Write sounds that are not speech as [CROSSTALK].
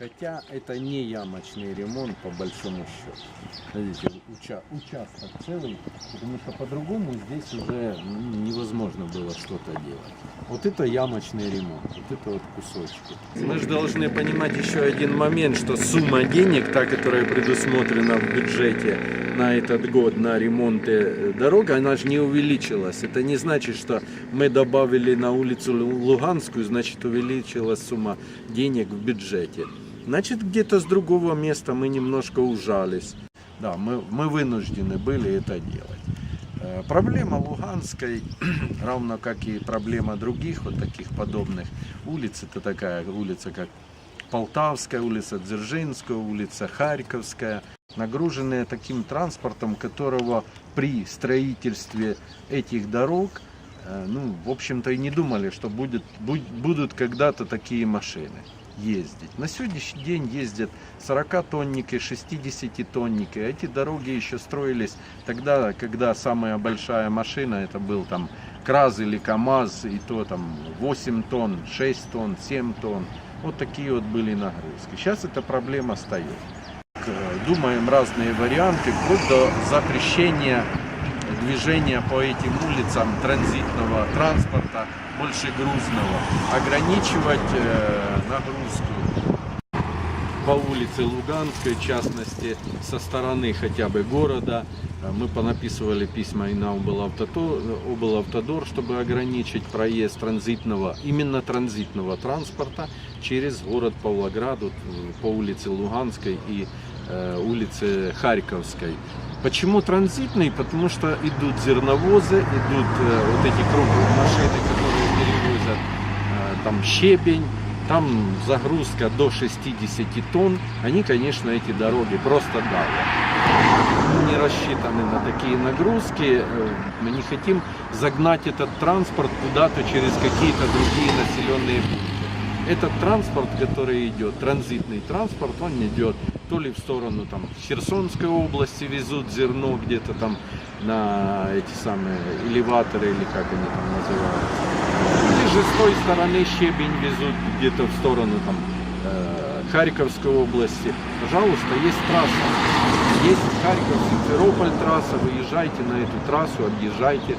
Хотя это не ямочный ремонт по большому счету. Смотрите, уча- участок целый, потому что по-другому здесь уже невозможно было что-то делать. Вот это ямочный ремонт, вот это вот кусочки. Мы же должны понимать еще один момент, что сумма денег, та, которая предусмотрена в бюджете на этот год на ремонты э, дорог, она же не увеличилась. Это не значит, что мы добавили на улицу Лу- Луганскую, значит увеличилась сумма денег в бюджете. Значит, где-то с другого места мы немножко ужались. Да, мы, мы вынуждены были это делать. Э, Проблема Луганской, [CLEARS THROAT] равно как и проблема других вот таких подобных улиц, это такая улица, как Полтавская улица, Дзержинская улица, Харьковская, нагруженные таким транспортом, которого при строительстве этих дорог, э, ну, в общем-то, и не думали, что будет, буд- будут когда-то такие машины ездить. На сегодняшний день ездят 40-тонники, 60-тонники. Эти дороги еще строились тогда, когда самая большая машина, это был там КРАЗ или КАМАЗ, и то там 8 тонн, 6 тонн, 7 тонн. Вот такие вот были нагрузки. Сейчас эта проблема встает. К- Думаем разные варианты, вплоть до запрещения движения по этим улицам транзитного транспорта, больше грузного, ограничивать э, нагрузку по улице Луганской, в частности, со стороны хотя бы города. Э, Мы понаписывали письма и на облавтодор, облавтодор, чтобы ограничить проезд транзитного, именно транзитного транспорта через город Павлоград, вот, э, по улице Луганской и э, улице Харьковской. Почему транзитный? Потому что идут зерновозы, идут э, вот эти крупные машины, которые перевозят э, там щебень, там загрузка до 60 тонн. Они, конечно, эти дороги просто. Мы не рассчитаны на такие нагрузки. Э, Мы не хотим загнать этот транспорт куда-то через какие-то другие населенные пункты. Этот транспорт, который идет, транзитный транспорт, он идет то ли в сторону там Херсонской области везут зерно где-то там на эти самые элеваторы или как они там называются. Или же с той стороны щебень везут где-то в сторону там э, Харьковской области. Пожалуйста, есть трасса. Есть Харьков, Симферополь трасса, выезжайте на эту трассу, объезжайте.